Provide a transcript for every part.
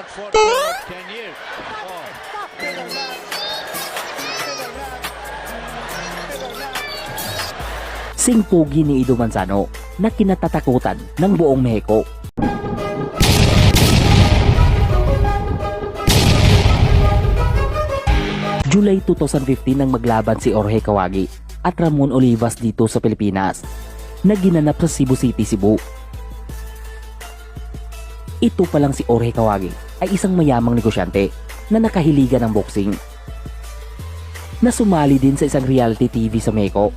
not fought for 10 years. Oh. Sing pogi ni Ido Manzano na kinatatakutan ng buong Mexico. July 2015 nang maglaban si Jorge Kawagi at Ramon Olivas dito sa Pilipinas na ginanap sa Cebu City, Cebu. Ito pa lang si Jorge Kawagi ay isang mayamang negosyante na nakahiligan ng boxing na sumali din sa isang reality TV sa Mexico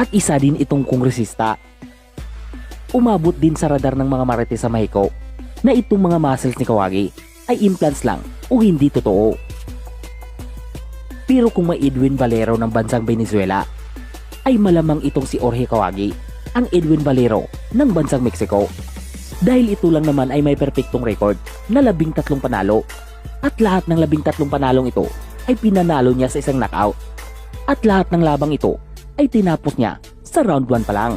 at isa din itong kongresista. Umabot din sa radar ng mga marites sa Mexico na itong mga muscles ni Kawagi ay implants lang o hindi totoo. Pero kung may Edwin Valero ng bansang Venezuela, ay malamang itong si Jorge Kawagi ang Edwin Valero ng bansang Mexico. Dahil ito lang naman ay may perpektong record na labing tatlong panalo at lahat ng labing tatlong panalong ito ay pinanalo niya sa isang knockout at lahat ng labang ito ay tinapos niya sa round 1 pa lang.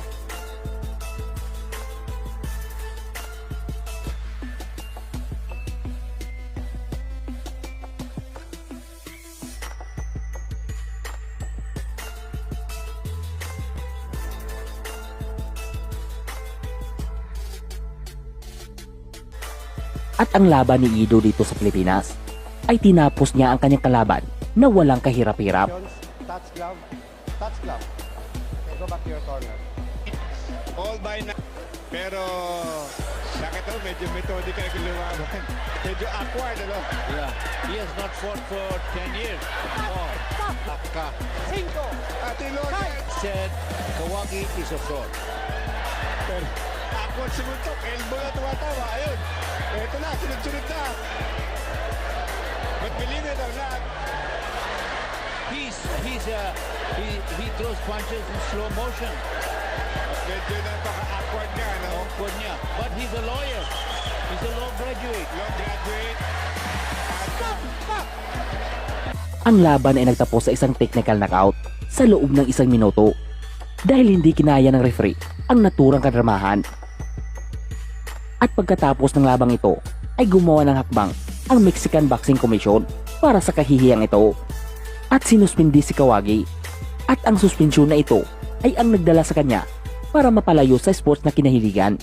At ang laban ni Ido dito sa Pilipinas ay tinapos niya ang kanyang kalaban na walang kahirap-hirap. Touch glove, touch glove. Okay, go back to your corner. all by na pero bakit daw medyo methodical yung lumaban medyo awkward ano Yeah. He has not fought for 10 years. Oh. Taka. Cinco. Ate Lourdes Said Kawagi is a fraud. pero awkward sumuntok elbow na tumatawa ayun eto na sunod-sunod na but believe it or not He's he's uh, he he throws punches in slow motion. medyo napaka-awkward nga no Awkward niya. But he's a lawyer. He's a law graduate. law graduate at Ang laban ay nagtapos sa isang technical knockout sa loob ng isang minuto dahil hindi kinaya ng referee ang naturang kadramahan. At pagkatapos ng labang ito ay gumawa ng hakbang ang Mexican Boxing Commission para sa kahihiyang ito. At sinuspindi si Kawagi. At ang suspensyon na ito ay ang nagdala sa kanya para mapalayo sa sports na kinahiligan